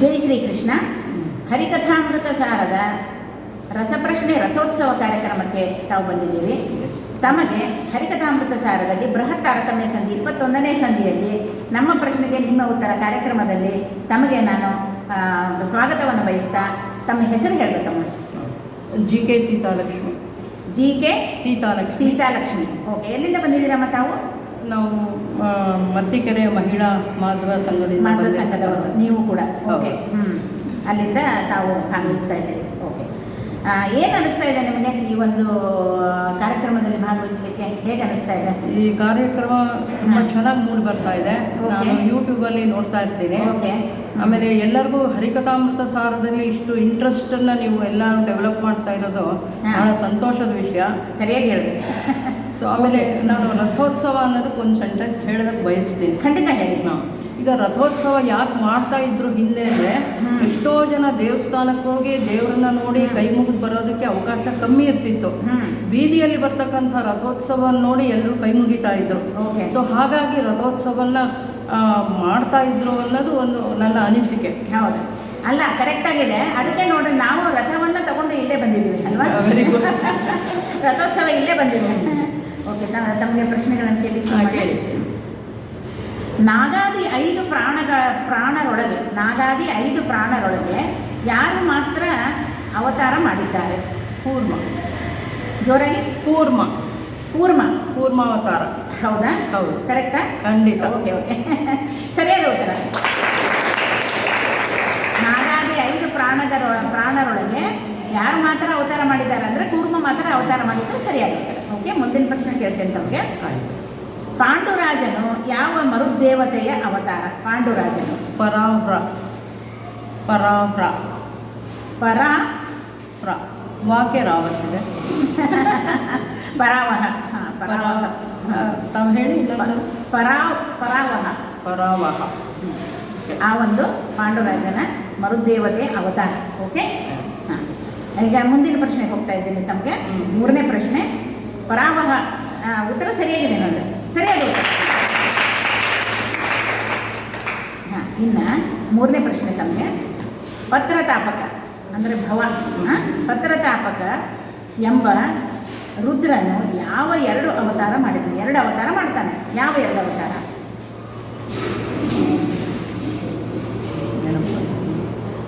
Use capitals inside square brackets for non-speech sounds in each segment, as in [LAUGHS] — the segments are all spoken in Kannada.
ಜೈ ಶ್ರೀಕೃಷ್ಣ ಹರಿಕಥಾಮೃತ ಸಾರದ ರಸಪ್ರಶ್ನೆ ರಥೋತ್ಸವ ಕಾರ್ಯಕ್ರಮಕ್ಕೆ ತಾವು ಬಂದಿದ್ದೀರಿ ತಮಗೆ ಹರಿಕಥಾಮೃತ ಸಾರದಲ್ಲಿ ಬೃಹತ್ ತಾರತಮ್ಯ ಸಂಧಿ ಇಪ್ಪತ್ತೊಂದನೇ ಸಂಧಿಯಲ್ಲಿ ನಮ್ಮ ಪ್ರಶ್ನೆಗೆ ನಿಮ್ಮ ಉತ್ತರ ಕಾರ್ಯಕ್ರಮದಲ್ಲಿ ತಮಗೆ ನಾನು ಸ್ವಾಗತವನ್ನು ಬಯಸ್ತಾ ತಮ್ಮ ಹೆಸರು ಹೇಳಬೇಕಮ್ಮ. G K Seethalakshmi. G K Seethalakshmi. Seethalakshmi. OK ಎಲ್ಲಿಂದ ಬಂದಿದ್ದೀರಮ್ಮ ತಾವು? ನಾವು ಮತ್ತಿಕೆರೆ ಮಹಿಳಾ ಮಾಧವ ಸಂಘದಿಂದ ಮಾಧವ ಸಂಘದವರು. ನೀವು ಕೂಡ. ಓಕೆ ಹ್ಞೂ ಅಲ್ಲಿಂದ ತಾವು ಭಾಗವಹಿಸ್ತಾ ಇದ್ದೀರಿ. ಓಕೆ ಏನು ಅನಿಸ್ತಾ ಇದೆ ನಿಮಗೆ ಈ ಒಂದು ಕಾರ್ಯಕ್ರಮದಲ್ಲಿ ಭಾಗವಹಿಸಲಿಕ್ಕೆ? ಹೇಗೆ ಅನಿಸ್ತಾ ಇದೆ? ಈ ಕಾರ್ಯಕ್ರಮ ತುಂಬ ಚೆನ್ನಾಗಿ ಮೂಡಿ ಬರ್ತಾ ಇದೆ. ನಾನು ಯೂಟ್ಯೂಬಲ್ಲಿ ನೋಡ್ತಾ ಇರ್ತೀನಿ. ಓಕೆ ಆಮೇಲೆ ಎಲ್ಲರಿಗೂ ಹರಿಕಥಾಮೃತ ಸಾರದಲ್ಲಿ ಇಷ್ಟು ಇಂಟ್ರೆಸ್ಟ್ ಅನ್ನ ನೀವು ಎಲ್ಲ ಡೆವಲಪ್ ಮಾಡ್ತಾ ಇರೋದು. ಬಹಳ ಸಂತೋಷದ ವಿಷಯ. ಸರಿಯಾಗಿ ಹೇಳಿದೆ [LAUGHS] ಸೊ ಆಮೇಲೆ ನಾನು ರಥೋತ್ಸವ ಅನ್ನೋದಕ್ಕೆ ಒಂದು ಸೆಂಟೆನ್ಸ್ ಹೇಳೋದಕ್ಕೆ ಬಯಸ್ತೀನಿ. ಖಂಡಿತ ಹೇಳಿ. ನಾವು ಈಗ ರಥೋತ್ಸವ ಯಾಕೆ ಮಾಡ್ತಾ ಇದ್ರು ಹಿಂದೆ ಅಂದರೆ. ಎಷ್ಟೋ ಜನ ದೇವಸ್ಥಾನಕ್ಕೆ ಹೋಗಿ ದೇವರನ್ನ ನೋಡಿ ಕೈ ಮುಗಿದು ಬರೋದಕ್ಕೆ ಅವಕಾಶ ಕಮ್ಮಿ ಇರ್ತಿತ್ತು. ಬೀದಿಯಲ್ಲಿ ಬರ್ತಕ್ಕಂಥ ರಥೋತ್ಸವ ನೋಡಿ ಎಲ್ಲರೂ ಕೈ ಮುಗಿತಾ ಇದ್ರು. ಓಕೆ. ಸೊ ಹಾಗಾಗಿ ರಥೋತ್ಸವನ್ನ ಮಾಡ್ತಾ ಇದ್ರು ಅನ್ನೋದು ಒಂದು ನನ್ನ ಅನಿಸಿಕೆ. ಹೌದು. ಅಲ್ಲ ಕರೆಕ್ಟ್ ಆಗಿದೆ. ಅದಕ್ಕೆ ನೋಡ್ರಿ ನಾವು ರಥವನ್ನು ತಗೊಂಡು ಇಲ್ಲೇ ಬಂದಿದ್ದೀವಿ ಅಲ್ವಾ? ವೆರಿ ಗುಡ್ [LAUGHS] ರಥೋತ್ಸವ ಇಲ್ಲೇ ಬಂದಿದ್ದೀವಿ ಓಕೆ ತಮಗೆ ಪ್ರಶ್ನೆಗಳನ್ನು ಕೇಳಿ ಕೇಳಿ ನಾಗಾದಿ ಐದು ಪ್ರಾಣಗಳ ಪ್ರಾಣರೊಳಗೆ ನಾಗಾದಿ ಐದು ಪ್ರಾಣರೊಳಗೆ ಯಾರು ಮಾತ್ರ ಅವತಾರ ಮಾಡಿದ್ದಾರೆ? ಕೂರ್ಮ. ಜೋರಾಗಿ. ಕೂರ್ಮ. ಕೂರ್ಮ. ಅವತಾರ. ಹೌದಾ? ಹೌದು. ಕರೆಕ್ಟಾ? ಖಂಡಿತ. Okay okay. [LAUGHS] ಸರಿಯಾದ ಉತ್ತರ. ನಾಗಾದಿ ಐದು ಪ್ರಾಣಗಳ ಪ್ರಾಣರೊಳಗೆ ಯಾರು ಮಾತ್ರ ಅವತಾರ ಮಾಡಿದ್ದಾರೆ ಅಂದರೆ ಕೂರ್ಮ ಮಾತ್ರ ಅವತಾರ ಮಾಡಿದ್ದು ಸರಿಯಾದ ಉತ್ತರ. ಓಕೆ ಮುಂದಿನ ಪ್ರಶ್ನೆ ಕೇಳ್ತೇನೆ ತಮಗೆ. ಪಾಂಡುರಾಜನು ಯಾವ ಮರುದೇವತೆಯ ಅವತಾರ? ಪಾಂಡುರಾಜನು. ಪರಾವ್ರ. ಪರಾವ್ರ. ಪರ. ಪ್ರ. ವಾಕ್ಯ ರಾವತ್ತಿದೆ [LAUGHS] ಪರಾವಹ. ಹಾಂ ಪರಾವಹ. ತಾವು ಹೇಳಿ ಪರಾವ್ ಪರಾವಹ. ಪರಾವಹ. ಆ ಒಂದು ಪಾಂಡುರಾಜನ ಮರುದೇವತೆ ಅವತಾರ. ಓಕೆ? ಹಾಂ. ಈಗ ಮುಂದಿನ ಪ್ರಶ್ನೆಗೆ ಹೋಗ್ತಾ ಇದ್ದೀನಿ ತಮಗೆ. ಮೂರನೇ ಪ್ರಶ್ನೆ. ಪರಾವಹ ಉತ್ತರ ಸರಿಯಾಗಿದೆ ನೋಡಿ ಸರಿಯಾದ ಹಾಂ, ಇನ್ನು ಮೂರನೇ ಪ್ರಶ್ನೆ ತಮಗೆ. ಪತ್ರತಾಪಕ, ಅಂದರೆ ಭವ ಪತ್ರತಾಪಕ ಎಂಬ ರುದ್ರನು ಯಾವ ಎರಡು ಅವತಾರ ಮಾಡಿದನು ಎರಡು ಅವತಾರ ಮಾಡ್ತಾನೆ. ಯಾವ ಎರಡು ಅವತಾರ?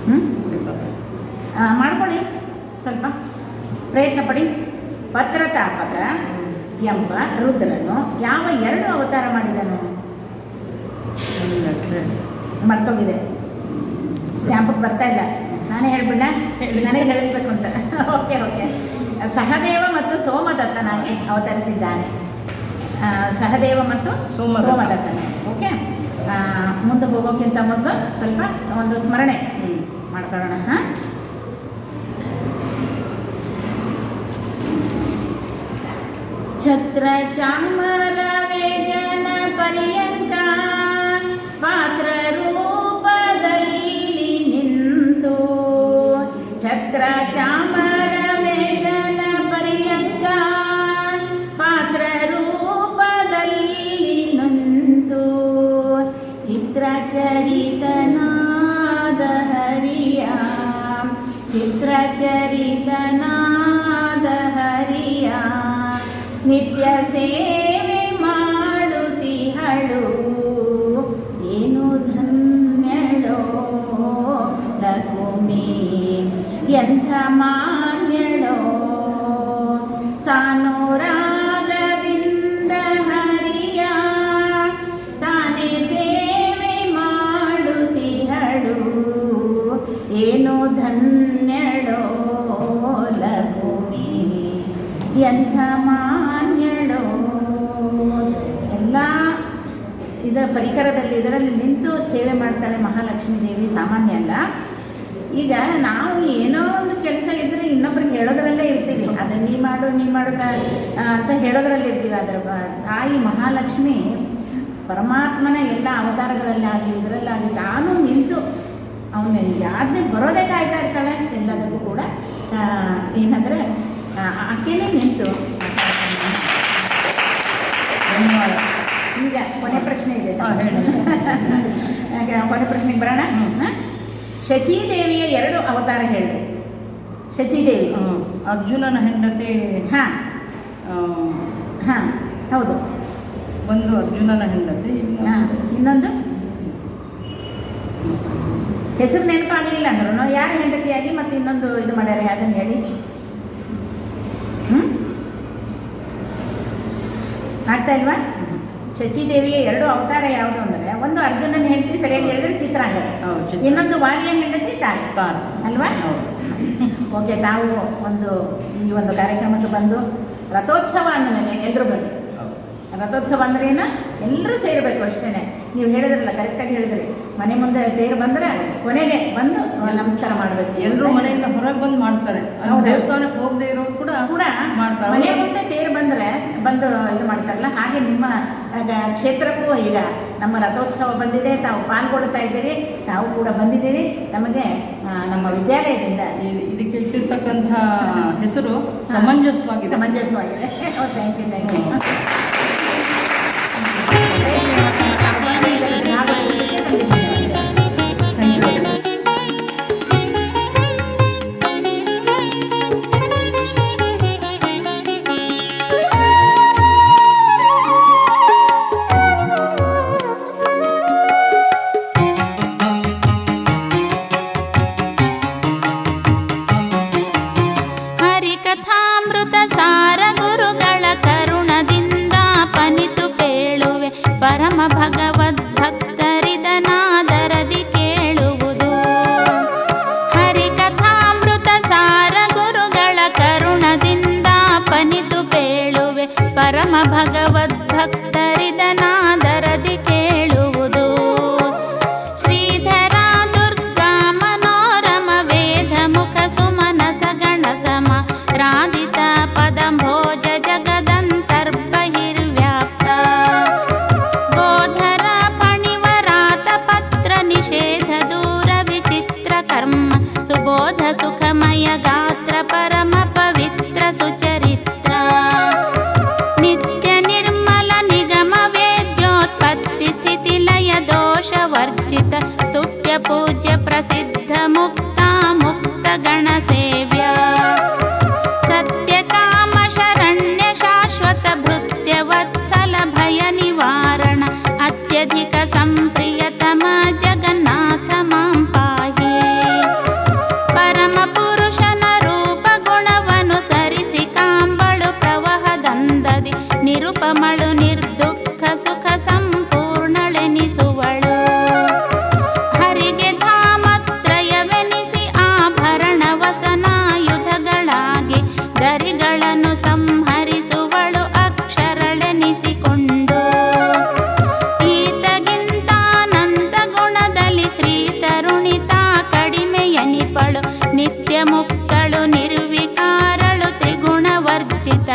ಹ್ಞೂ ಮಾಡ್ಕೊಳ್ಳಿ. ಸ್ವಲ್ಪ ಪ್ರಯತ್ನ ಪಡಿ. ಪತ್ರತಾಪಕ ಎಂಬ ರುದ್ರನು ಯಾವ ಎರಡು ಅವತಾರ ಮಾಡಿದನು? ಮರ್ತೋಗಿದೆ. ಜ್ಞಾಪಕ ಬರ್ತಾ ಇಲ್ಲ. ನಾನೇ ಹೇಳ್ಬಿಡ ಹೇಳಿ. ನನಗೆ ಹೇಳಿಸ್ಬೇಕು ಅಂತ. Okay okay. ಸಹದೇವ ಮತ್ತು ಸೋಮದತ್ತನಾಗಿ ಅವತರಿಸಿದ್ದಾನೆ. ಸಹದೇವ ಮತ್ತು ಸೋಮ ಸೋಮದತ್ತನಾಗಿ ಓಕೆ. ಮುಂದೆ ಹೋಗೋಕ್ಕಿಂತ ಮೊದಲು ಸ್ವಲ್ಪ ಒಂದು ಸ್ಮರಣೆ ಮಾಡ್ಕೊಳ್ಳೋಣ ಹಾಂ? छत्र चामर वे जन परिय ನಿತ್ಯ ಸೇವೆ ಮಾಡುತ್ತಿಹಳು ಏನು ಧನ್ಯಳೋ ಲಘುಮಿ ಎಂಥ ಮಾನ್ಯಳೋ ಪರಿಕರದಲ್ಲಿ ಇದರಲ್ಲಿ ನಿಂತು ಸೇವೆ ಮಾಡ್ತಾಳೆ ಮಹಾಲಕ್ಷ್ಮೀ ದೇವಿ ಸಾಮಾನ್ಯ ಅಲ್ಲ. ಈಗ ನಾವು ಏನೋ ಒಂದು ಕೆಲಸ ಇದ್ದರೆ ಇನ್ನೊಬ್ರಿಗೆ ಹೇಳೋದ್ರಲ್ಲೇ ಇರ್ತೀವಿ. ಅದು ನೀ ಮಾಡು ನೀ ಮಾಡು ತ- ಅಂತ ಹೇಳೋದ್ರಲ್ಲಿ ಇರ್ತೀವಿ. ಅದರ ತಾಯಿ ಮಹಾಲಕ್ಷ್ಮಿ ಪರಮಾತ್ಮನ ಎಲ್ಲ ಅವತಾರಗಳಲ್ಲಾಗಲಿ ಇದರಲ್ಲಾಗಲಿ ತಾನು ನಿಂತು ಅವನ ಯಾರನ್ನೇ ಬರೋದೇ ಕಾಯ್ತಾ ಇರ್ತಾಳೆ. ಎಲ್ಲದಕ್ಕೂ ಕೂಡ ಏನಂದರೆ ಆಕೆಯೇ ನಿಂತು ಕೊನೆ ಪ್ರಶ್ನೆಗೆ ಬರೋಣ? ಶಚಿದೇವಿಯ ಎರಡು ಅವತಾರ ಹೇಳ್ರಿ. ಶಚಿದೇವಿ. ಅರ್ಜುನನ ಹೆಂಡತಿ ಹಾಂ. ಹಾಂ ಹೌದು. ಒಂದು ಅರ್ಜುನನ ಹೆಂಡತಿ ಹಾಂ ಇನ್ನೊಂದು? ಹೆಸರು ನೆನಪಾಗಲಿಲ್ಲ ಅಂದ್ರೂ ಯಾರು ಹೆಂಡತಿಯಾಗಿ ಮತ್ತೆ ಇನ್ನೊಂದು ಇದು ಮಾಡ್ಯಾರ ಅದನ್ನು ಹೇಳಿ. ಹ್ಞೂ ಆಗ್ತಾ ಇಲ್ವಾ? ಶಚಿದೇವಿಯ ಎರಡು ಅವತಾರ ಯಾವುದು ಅಂದರೆ? ಒಂದು ಅರ್ಜುನನ ಹೆಂಡತಿ ಸರಿಯಾಗಿ ಹೇಳಿದ್ರೆ ಚಿತ್ರಾಂಗದ ಇನ್ನೊಂದು ವಾಲಿಯ ಹೆಂಡತಿ ತಾಯಿ. ಅಲ್ವಾ? ಓಕೆ ತಾವು ಒಂದು ಈ ಒಂದು ಕಾರ್ಯಕ್ರಮಕ್ಕೆ ಬಂದು ರಥೋತ್ಸವ ಅಂದಮೇಲೆ ಎಲ್ಲರೂ ಬನ್ನಿ. ಹೌದು. ರಥೋತ್ಸವ ಅಂದ್ರೆ ಏನು? ಎಲ್ಲರೂ ಸೇರಬೇಕು ಅಷ್ಟೇ ನೀವು ಹೇಳಿದ್ರಲ್ಲ ಕರೆಕ್ಟಾಗಿ ಹೇಳಿದ್ರಿ. ಮನೆ ಮುಂದೆ ತೇರು ಬಂದರೆ ಕೊನೆಗೆ ಬಂದು ನಮಸ್ಕಾರ ಮಾಡಬೇಕು. ಎಲ್ಲರೂ ಮನೆಯಿಂದ ಹೊರಗೆ ಬಂದು ಮಾಡ್ತಾರೆ. ದೇವಸ್ಥಾನಕ್ಕೆ ಹೋಗದೆ ಇರೋರು ಕೂಡ ಕೂಡ ಮಾಡ್ತಾರೆ. ಮನೆ ಮುಂದೆ ತೇರು ಬಂದರೆ ಬಂದು ಇದು ಮಾಡ್ತಾರಲ್ಲ ಹಾಗೆ ನಿಮ್ಮ ಕ್ಷೇತ್ರಕ್ಕೂ ಈಗ ನಮ್ಮ ರಥೋತ್ಸವ ಬಂದಿದೆ ತಾವು ಪಾಲ್ಗೊಳ್ತಾ ಇದ್ದೀರಿ ತಾವು ಕೂಡ ಬಂದಿದ್ದೀರಿ. ನಮಗೆ ನಮ್ಮ ವಿದ್ಯಾಲಯದಿಂದ ಇದಕ್ಕೆ ಇಟ್ಟಿರ್ತಕ್ಕಂಥ ಹೆಸರು ಸಮಂಜಸವಾಗಿದೆ. ಸಮಂಜಸವಾಗಿದೆ. ಥ್ಯಾಂಕ್ ಯು ಥ್ಯಾಂಕ್ ಯು పరమ భగవ voy a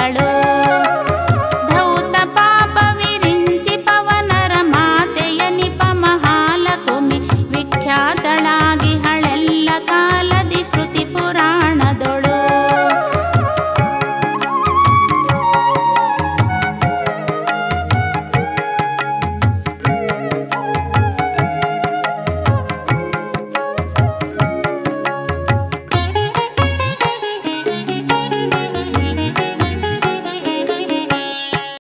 i don't